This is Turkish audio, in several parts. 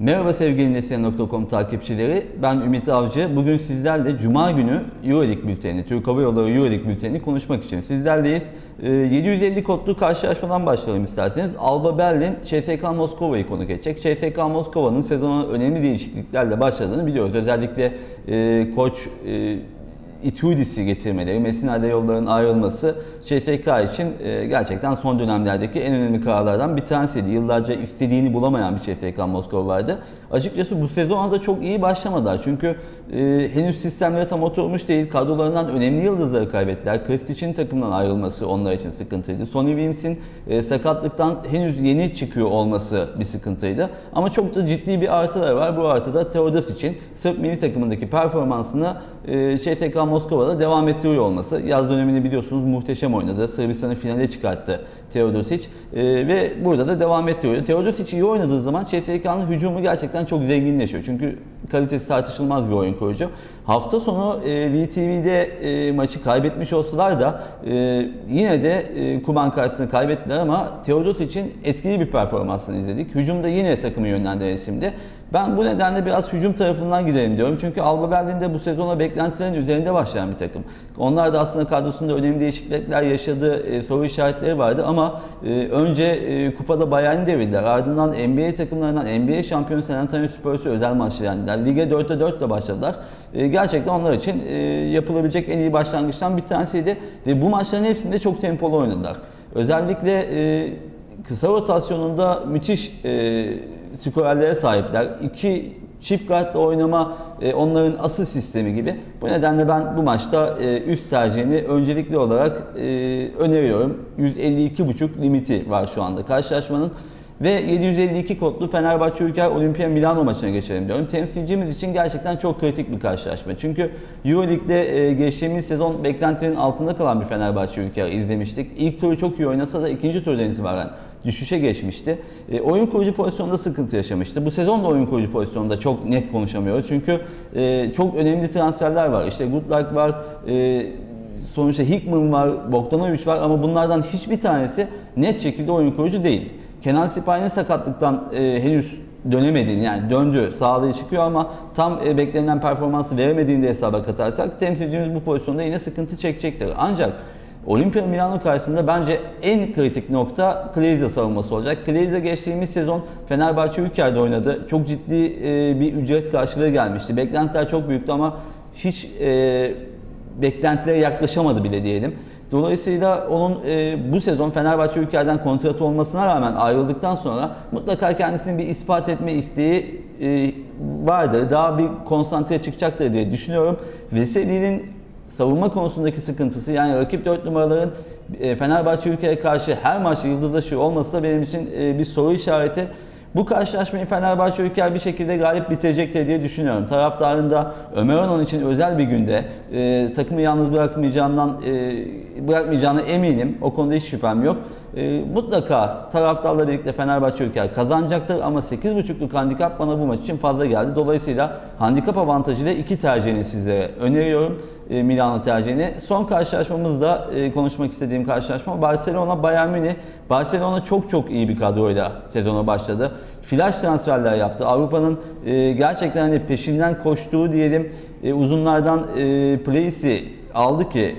Merhaba sevgili Nesne.com takipçileri. Ben Ümit Avcı. Bugün sizlerle Cuma günü Euroleague bülteni, Türk Hava Yolları Euroleague bülteni konuşmak için sizlerleyiz. Ee, 750 kodlu karşılaşmadan başlayalım isterseniz. Alba Berlin, CSKA Moskova'yı konuk edecek. CSKA Moskova'nın sezona önemli değişikliklerle başladığını biliyoruz. Özellikle e, koç e, Itudis'i getirmeleri, Messina yolların ayrılması CSK için e, gerçekten son dönemlerdeki en önemli kararlardan bir tanesiydi. Yıllarca istediğini bulamayan bir CSK Moskova vardı. Açıkçası bu sezona da çok iyi başlamadılar. Çünkü e, henüz sistemleri tam oturmuş değil. Kadrolarından önemli yıldızları kaybettiler. Kristic'in takımdan ayrılması onlar için sıkıntıydı. Sonny Williams'in e, sakatlıktan henüz yeni çıkıyor olması bir sıkıntıydı. Ama çok da ciddi bir artılar var. Bu artı da Teodos için Sırp milli takımındaki performansını e, Moskova'da devam ettiriyor olması. Yaz dönemini biliyorsunuz muhteşem oynadı. Sırbistan'ı finale çıkarttı Teodosic e, ve burada da devam ettiriyor. Teodosic iyi oynadığı zaman CSK'nın hücumu gerçekten çok zenginleşiyor. Çünkü kalitesi tartışılmaz bir oyun kurucu. Hafta sonu e, VTV'de e, maçı kaybetmiş olsalar da e, yine de e, Kuban karşısında kaybettiler ama Teodosic'in etkili bir performansını izledik. Hücumda yine takımı yönlendiren isimdi. Ben bu nedenle biraz hücum tarafından gidelim diyorum. Çünkü Alba Berlin'de bu sezona beklentilerin üzerinde başlayan bir takım. Onlar da aslında kadrosunda önemli değişiklikler yaşadığı e, soru işaretleri vardı ama e, önce e, kupada Bayern'i devirdiler. Ardından NBA takımlarından NBA şampiyonu San Antonio Spurs'u özel maçla yendiler. Lige 4'te 4 ile başladılar. E, gerçekten onlar için e, yapılabilecek en iyi başlangıçtan bir tanesiydi ve bu maçların hepsinde çok tempolu oynadılar. Özellikle e, kısa rotasyonunda müthiş e, skorerlere sahipler. İki çift kartla oynama e, onların asıl sistemi gibi. Bu nedenle ben bu maçta e, üst tercihini öncelikli olarak e, öneriyorum. 152.5 limiti var şu anda karşılaşmanın. Ve 752 kodlu Fenerbahçe Ülker Olimpia Milano maçına geçelim diyorum. Temsilcimiz için gerçekten çok kritik bir karşılaşma. Çünkü Euroleague'de e, geçtiğimiz sezon beklentilerin altında kalan bir Fenerbahçe Ülker izlemiştik. İlk turu çok iyi oynasa da ikinci turdan itibaren düşüşe geçmişti. E, oyun kurucu pozisyonunda sıkıntı yaşamıştı. Bu sezon da oyun kurucu pozisyonunda çok net konuşamıyoruz. Çünkü e, çok önemli transferler var. İşte Good Luck var, e, sonuçta Hickman var, Bogdanovic var ama bunlardan hiçbir tanesi net şekilde oyun kurucu değil. Kenan Sipahi'nin sakatlıktan e, henüz dönemediğini yani döndü, sağlığı çıkıyor ama tam e, beklenen performansı veremediğini de hesaba katarsak temsilcimiz bu pozisyonda yine sıkıntı çekecektir. Ancak Olimpia Milano karşısında bence en kritik nokta Kleyza savunması olacak. Kleyza geçtiğimiz sezon Fenerbahçe Ülker'de oynadı. Çok ciddi e, bir ücret karşılığı gelmişti. Beklentiler çok büyüktü ama hiç e, beklentilere yaklaşamadı bile diyelim. Dolayısıyla onun e, bu sezon Fenerbahçe Ülker'den kontratı olmasına rağmen ayrıldıktan sonra mutlaka kendisini bir ispat etme isteği e, vardır. Daha bir konsantre çıkacaktır diye düşünüyorum. Veseli'nin savunma konusundaki sıkıntısı yani rakip 4 numaraların e, Fenerbahçe ülkeye karşı her maçta yıldızlaşıyor olması benim için e, bir soru işareti. Bu karşılaşmayı Fenerbahçe Ülker bir şekilde galip bitirecektir diye düşünüyorum. Taraftarın da Ömer Onan için özel bir günde e, takımı yalnız bırakmayacağından e, bırakmayacağına eminim. O konuda hiç şüphem yok. E, mutlaka taraftarla birlikte Fenerbahçe Ülker kazanacaktır ama 8.5'luk handikap bana bu maç için fazla geldi. Dolayısıyla handikap avantajıyla iki tercihini sizlere öneriyorum. E, Milano tercihini. Son karşılaşmamızda e, konuşmak istediğim karşılaşma Barcelona Bayern Münih. Barcelona çok çok iyi bir kadroyla sezona başladı. Flash transferler yaptı. Avrupa'nın e, gerçekten hani peşinden koştuğu diyelim uzunlardan Place'i aldı ki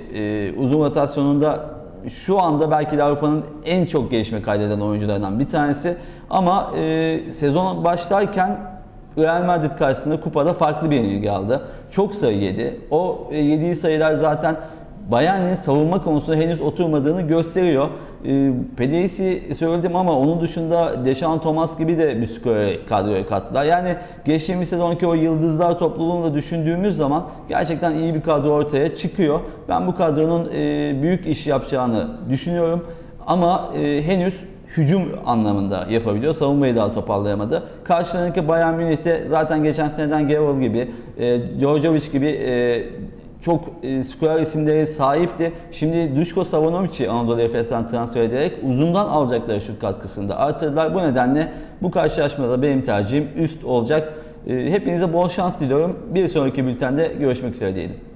uzun rotasyonunda şu anda belki de Avrupa'nın en çok gelişme kaydeden oyuncularından bir tanesi. Ama e, sezon başlarken Real Madrid karşısında kupada farklı bir yenilgi aldı. Çok sayı yedi. O e, yediği sayılar zaten Bayern'in savunma konusunda henüz oturmadığını gösteriyor. E, Pedesi söyledim ama onun dışında Deşan Thomas gibi de bir skore kadroya kattılar. Yani geçtiğimiz sezonki o yıldızlar topluluğunu da düşündüğümüz zaman gerçekten iyi bir kadro ortaya çıkıyor. Ben bu kadronun e, büyük iş yapacağını düşünüyorum. Ama e, henüz hücum anlamında yapabiliyor. Savunmayı daha toparlayamadı. Karşılarındaki Bayern Münih'te zaten geçen seneden Gerol gibi, e, Djordjevic gibi e, çok e, skorer isimlere sahipti. Şimdi Duško Savanovic'i Anadolu Efes'ten transfer ederek uzundan alacakları şut katkısında artırdılar. Bu nedenle bu karşılaşmada benim tercihim üst olacak. E, hepinize bol şans diliyorum. Bir sonraki bültende görüşmek üzere diyelim.